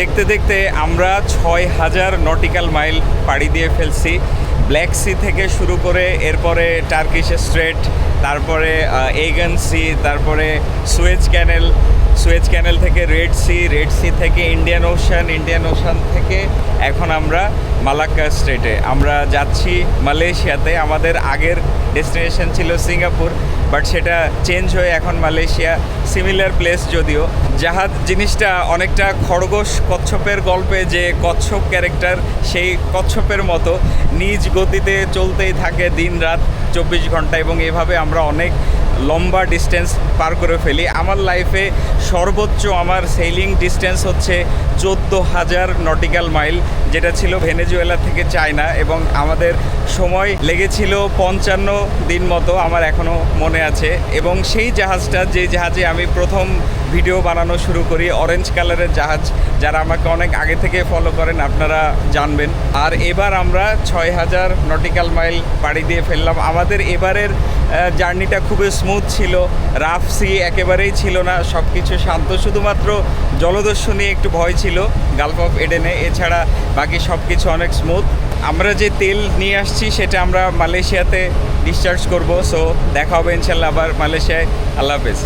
দেখতে দেখতে আমরা ছয় হাজার নটিক্যাল মাইল পাড়ি দিয়ে ফেলছি। ব্ল্যাক সি থেকে শুরু করে এরপরে টার্কিশ স্ট্রেট তারপরে এগন সি তারপরে সুয়েজ ক্যানেল সুয়েজ ক্যানেল থেকে রেড সি রেড সি থেকে ইন্ডিয়ান ওশান ইন্ডিয়ান ওশান থেকে এখন আমরা মালাক্কা স্ট্রেটে আমরা যাচ্ছি মালয়েশিয়াতে। আমাদের আগের ডেস্টিনেশন ছিল সিঙ্গাপুর। বাট সেটা চেঞ্জ হয়ে এখন মালয়েশিয়া সিমিলার প্লেস যদিও। জাহাজ জিনিসটা অনেকটা খরগোশ কচ্ছপের গল্পে যে কচ্ছপ ক্যারেক্টার সেই কচ্ছপের মতো নিজ গতিতে চলতেই থাকে দিন রাত চব্বিশ ঘণ্টা এবং এভাবে আমরা অনেক লম্বা ডিস্টেন্স পার করে ফেলি। আমার লাইফে সর্বোচ্চ আমার সেলিং ডিস্টেন্স হচ্ছে চোদ্দ হাজার নটিক্যাল মাইল যেটা ছিল ভেনেজুয়েলা থেকে চায়না এবং আমাদের সময় লেগেছিল পঞ্চান্ন দিন মতো আমার এখনও মনে আছে। এবং সেই জাহাজটা, যে জাহাজে আমি প্রথম ভিডিও বানানো শুরু করি অরেঞ্জ কালারের জাহাজ, যারা আমাকে অনেক আগে থেকে ফলো করেন আপনারা জানবেন। আর এবার আমরা ছয় হাজার নটিক্যাল মাইল পাড়ি দিয়ে ফেললাম। আমাদের এবারের জার্নিটা খুবই স্মুথ ছিল রাফ সি একেবারেই ছিল না সব কিছু শান্ত, শুধুমাত্র জলদস্যু নিয়ে একটু ভয় ছিল গালফ অফ এডেনে এছাড়া বাকি সব কিছু অনেক স্মুথ আমরা যে তেল নিয়ে আসছি, সেটা আমরা মালয়েশিয়াতে ডিসচার্জ করব সো দেখা হবে ইনশাল্লাহ আবার মালয়েশিয়ায়। আল্লাহ হাফেজ।